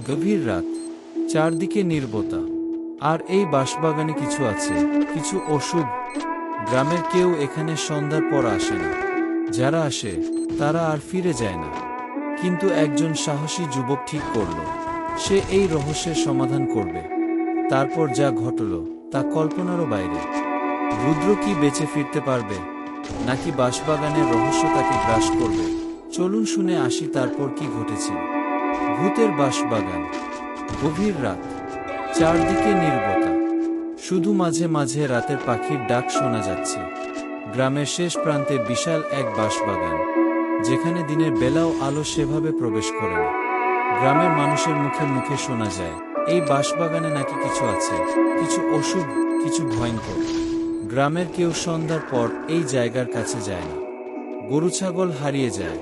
গভীর রাত, চারদিকে নির্বতা। আর এই বাঁশবাগানে কিছু আছে, কিছু অশুভ। গ্রামের কেউ এখানে সন্ধ্যার পর আসে না। যারা আসে, তারা আর ফিরে যায় না। কিন্তু একজন সাহসী যুবক ঠিক করল, সে এই রহস্যের সমাধান করবে। তারপর যা ঘটল, তা কল্পনারও বাইরে। রুদ্র কি বেঁচে ফিরতে পারবে, নাকি বাঁশবাগানের রহস্য তাকে গ্রাস করবে? চলুন শুনে আসি তারপর কি ঘটেছিল ভূতের বাঁশবাগান গভীর রাত, চারদিকে নির্বতা। শুধু মাঝে মাঝে রাতের পাখির ডাক শোনা যাচ্ছে। গ্রামের শেষ প্রান্তে বিশাল এক বাঁশবাগান যেখানে দিনের বেলাও আলো সেভাবে প্রবেশ করে না। গ্রামের মানুষের মুখে মুখে শোনা যায়, এই বাঁশবাগানে নাকি কিছু আছে, কিছু অশুভ, কিছু ভয়ঙ্কর। গ্রামের কেউ সন্ধ্যার পর এই জায়গার কাছে যায় না। গরু ছাগল হারিয়ে যায়,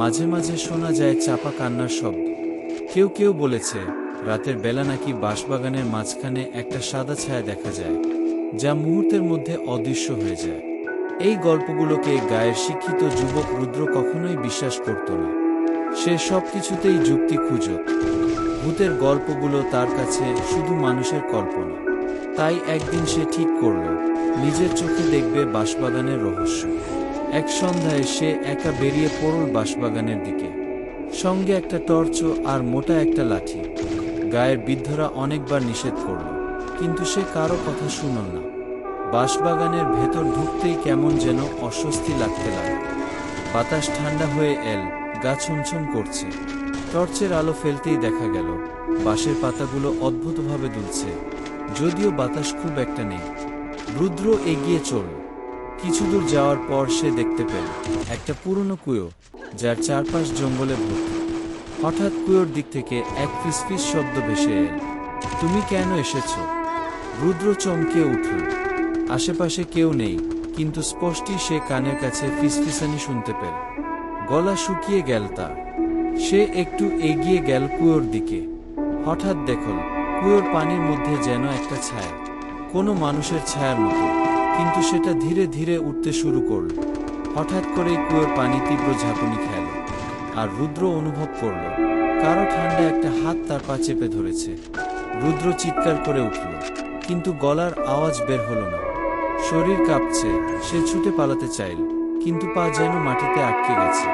মাঝে মাঝে শোনা যায় চাপা কান্নার শব্দ। কেউ কেউ বলেছে, রাতের বেলা নাকি বাঁশবাগানের মাঝখানে একটা সাদা ছায়া দেখা যায়, যা মুহূর্তের মধ্যে অদৃশ্য হয়ে যায়। এই গল্পগুলোকে গায়ের শিক্ষিত যুবক রুদ্র কখনোই বিশ্বাস করত না। সে সব কিছুতেই যুক্তি খুঁজত ভূতের গল্পগুলো তার কাছে শুধু মানুষের কল্পনা। তাই একদিন সে ঠিক করল, নিজের চোখে দেখবে বাঁশবাগানের রহস্য। এক সন্ধ্যায় সে একা বেরিয়ে পড়ল বাঁশবাগানের দিকে। সঙ্গে একটা টর্চ আর মোটা একটা লাঠি। গায়ের বৃদ্ধরা অনেকবার নিষেধ করল, কিন্তু সে কারও কথা শুনল না। বাঁশবাগানের ভেতর ঢুকতেই কেমন যেন অস্বস্তি লাগতে লাগল। বাতাস ঠান্ডা হয়ে এল, গা ছমছম করছে। টর্চের আলো ফেলতেই দেখা গেল, বাঁশের পাতাগুলো অদ্ভুতভাবে দুলছে। যদিও বাতাস খুব একটা নেই। রুদ্র এগিয়ে চলল কিছু দূর যাওয়ার পর সে দেখতে পেল, একটা পুরনো কুয়ো। যার চারপাশ জঙ্গলে ভর্তি। হঠাৎ কুয়োর দিক থেকে এক ফিসফিস শব্দ ভেসে এল। তুমি কেন এসেছ? রুদ্র চমকে উঠল। আশেপাশে কেউ নেই, কিন্তু স্পষ্টই সে কানের কাছে ফিসফিসানি শুনতে পেল। গলা শুকিয়ে গেল তার। সে একটু এগিয়ে গেল কুয়োর দিকে। হঠাৎ দেখল, কুয়োর পানির মধ্যে যেন একটা ছায়া। কোনো মানুষের ছায়ার মতো, কিন্তু সেটা ধীরে ধীরে উঠতে শুরু করল। হঠাৎ করে কুয়োর পানি তীব্র ঝাঁকুনি খেল, আর রুদ্র অনুভব করল, কারও ঠান্ডা একটা হাত তার পা চেপে ধরেছে। রুদ্র চিৎকার করে উঠল, কিন্তু গলার আওয়াজ বের হলো না। শরীর কাঁপছে, সে ছুটে পালাতে চাইল, কিন্তু পা যেন মাটিতে আটকে গেছে।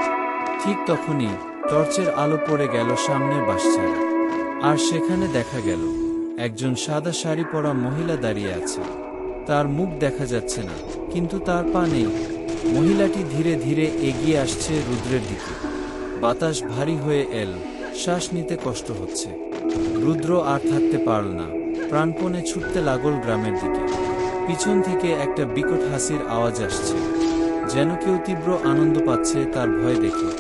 ঠিক তখনই টর্চের আলো পড়ে গেল সামনের বাসছাড়া, আর সেখানে দেখা গেল, একজন সাদা শাড়ি পরা মহিলা দাঁড়িয়ে আছে। তার মুখ দেখা যাচ্ছে না, কিন্তু তার পা নেই মহিলাটি ধীরে ধীরে এগিয়ে আসছে রুদ্রের দিকে। বাতাস ভারী হয়ে এল, শ্বাস নিতে কষ্ট হচ্ছে। রুদ্র আর থাকতে পারল না, প্রাণপণে ছুটতে লাগল গ্রামের দিকে। পিছন থেকে একটা বিকট হাসির আওয়াজ আসছে, যেন কেউ তীব্র আনন্দ পাচ্ছে তার ভয় দেখে।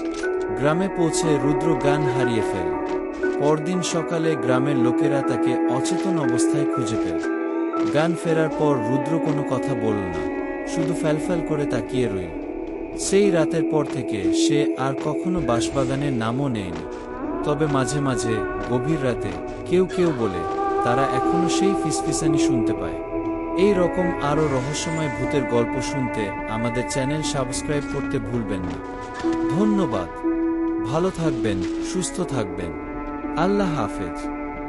গ্রামে পৌঁছে রুদ্র গান হারিয়ে ফেল। পরদিন সকালে গ্রামের লোকেরা তাকে অচেতন অবস্থায় খুঁজে পেল। গান ফেরার পর রুদ্র কোনো কথা বলল না। শুধু ফ্যালফ্যাল করে তাকিয়ে রইল। সেই রাতের পর থেকে সে আর কখনো বাঁশবাগানের নামও নেয়নি। তবে মাঝে মাঝে, গভীর রাতে, কেউ কেউ বলে, তারা এখনও সেই ফিসফিসানি শুনতে পায়। এই রকম আরও রহস্যময় ভূতের গল্প শুনতে আমাদের চ্যানেল সাবস্ক্রাইব করতে ভুলবেন না। ধন্যবাদ। ভালো থাকবেন, সুস্থ থাকবেন। আল্লাহ হাফেজ।